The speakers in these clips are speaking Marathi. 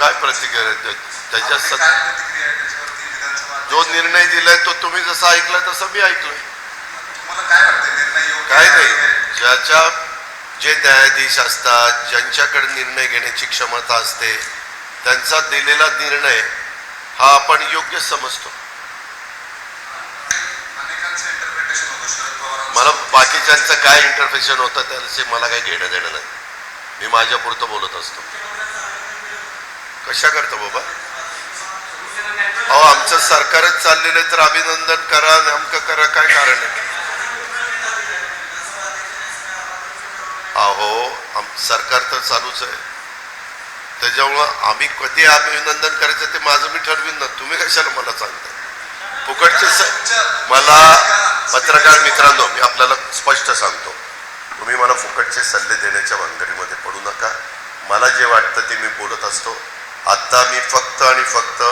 काय प्रतिक्रिया विधानसभा जो निर्णय दिलाय तो तुम्ही जसा ऐकलाय तसं मी ऐकलोय. काय? नाही. ज्याच्या जे न्यायाधीश असतात ज्यांच्याकडे निर्णय घेण्याची क्षमता असते त्यांचा दिलेला निर्णय हा आपण योग्य समजतो. मला बाकीच्यांचं काय इंटरफेक्शन होतं त्याचे मला काही घेणं देणं नाही. मी माझ्या पुरतं बोलत असतो. कशा करतो बाबा? अहो आमचं सरकारच चाललेलं आहे तर अभिनंदन करा नेमकं करा काय कारण आहे? अहो आम सरकार तर चालूच आहे. त्याच्यामुळं आम्ही कधी अभिनंदन करायचं ते माझं मी ठरवीन ना. तुम्ही कशाला मला सांगता फुकटचे स- मला पत्रकार मित्रांनो मी आपल्याला स्पष्ट सांगतो. तुम्ही मला फुकटचे सल्ले देण्याच्या भानगडीमध्ये पडू नका. मला जे वाटतं ते मी बोलत असतो. आत्ता मी फक्त आणि फक्त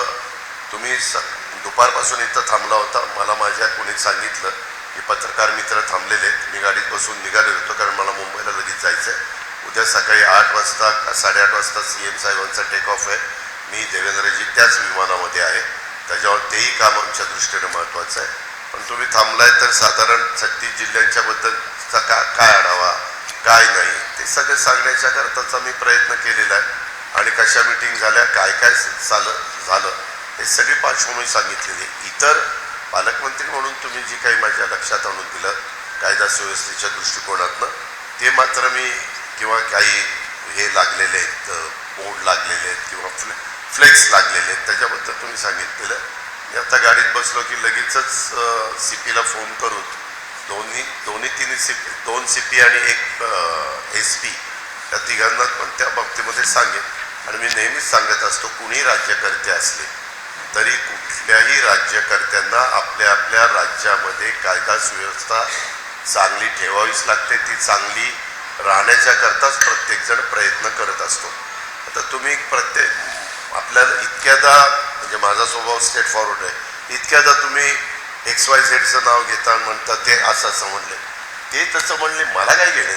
तुम्ही स दुपारपासून इथं थांबला होता. मला माझ्या कोणी सांगितलं की पत्रकार मित्र थांबलेले. आहेत मी गाडीत बसून निघालो होतो कारण मला मुंबईला लगेच जायचं आहे उद्या सकाळी आठ वाजता का साडेआठ वाजता सी एम साहेबांचा टेक ऑफ आहे. मी देवेंद्रजी त्याच विमानामध्ये आहे. त्याच्यावर तेही काम आमच्या दृष्टीने महत्त्वाचं आहे. पण तुम्ही थांबलाय तर साधारण छत्तीस जिल्ह्यांच्याबद्दलचा का काय आढावा? काय नाही? ते सगळं सांगण्याच्या करताचा मी प्रयत्न केलेला आहे. आणि कशा मिटिंग झाल्या काय काय झालं झालं हे सगळी पार्श्वभूमी सांगितलेली. इतर पालकमंत्री म्हणून तुम्ही जी काही माझ्या लक्षात आणून दिलं कायदा सुव्यवस्थेच्या दृष्टिकोनातनं ते मात्र मी किंवा काही हे लागलेले आहेत बोर्ड लागलेले आहेत किंवा फ्ले फ्लेक्स लागलेले आहेत त्याच्याबद्दल तुम्ही सांगितलेलं. मी आता गाडीत बसलो की लगेचच सी पीला फोन करून दोन्ही दोन्ही तिन्ही सी दोन सी पी आणि एक एस पी या तिघांना पण त्या बाबतीमध्ये सांगेन. आणि मी नेहमीच सांगत असतो कुणी राज्यकर्ते असले तरी कुठल्याही राज्यकर्त्यांना आपल्या आपल्या राज्यामध्ये कायदा सुव्यवस्था चांगली ठेवावीच लागते. ती चांगली राहण्याच्या करताच प्रत्येकजण प्रयत्न करत असतो. आता तुम्ही प्रत्येक आपल्याला इतक्यादा म्हणजे माझा स्वभाव स्टेट फॉरवर्ड आहे. इतक्यादा तुम्ही एक्स वाय झेडचं नाव घेता म्हणता ते असं असं ते तसं म्हणले मला काय घेणे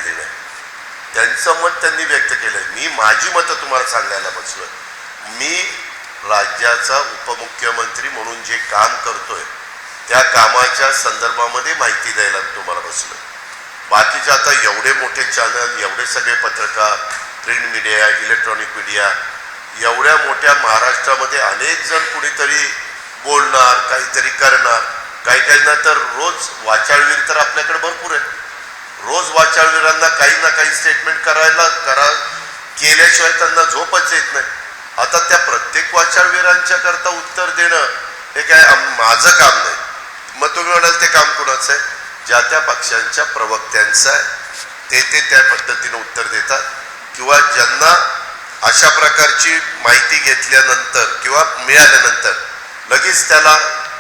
त्यांचं मत त्यांनी व्यक्त केलं मी माझी मतं तुम्हाला सांगायला बसलो मी राज्याचा उपमुख्यमंत्री म्हणून जे काम करतोय त्या कामाच्या संदर्भामध्ये माहिती द्यायला तुम्हाला बसलो बाकीचे आता एवढे मोठे चॅनल एवढे सगळे पत्रकार प्रिंट मीडिया इलेक्ट्रॉनिक मीडिया एवढ्या मोठ्या महाराष्ट्रामध्ये अनेक जण कुणीतरी बोलणार काहीतरी करणार. काही काहींना तर रोज वाचाळवीर तर आपल्याकडे भरपूर आहे रोज वाचाळवीरांना काही ना काही स्टेटमेंट करायला करा केल्याशिवाय त्यांना झोपच येत नाही. आता त्या प्रत्येक वाचाळवीरांच्या करता उत्तर देणं हे काय माझं काम नाही. मग तुम्ही म्हणाल ते काम कुणाचं आहे? ज्या त्या पक्षांच्या प्रवक्त्यांचं आहे. ते ते त्या पद्धतीनं उत्तर देतात. किंवा ज्यांना अशा प्रकारची माहिती घेतल्यानंतर किंवा मिळाल्यानंतर लगेच त्याला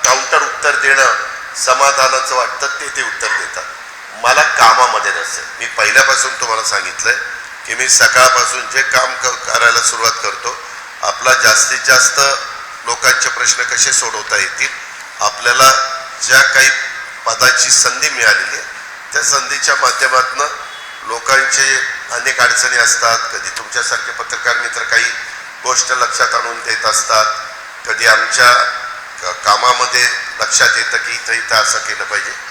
काउंटर उत्तर देणं समाधानाचं वाटतं ते ते उत्तर देतात. कामामध्ये नसेल मी पहिल्यापासून तुम्हाला सांगितलंय की मी सकाळपासून जे काम क- करायला सुरुवात करतो आपला जास्तीत जास्त लोकांचे प्रश्न कसे सोडवता येतील आपल्याला ज्या काही पदाची संधी मिळालेली आहे त्या संधीच्या माध्यमातून लोकांचे अनेक अडचणी असतात. कधी तुमच्यासारखे पत्रकार मित्र काही गोष्ट लक्षात आणून देत असतात. कधी आमच्या कामामध्ये लक्षात येतं की इथं इथं असं केलं पाहिजे.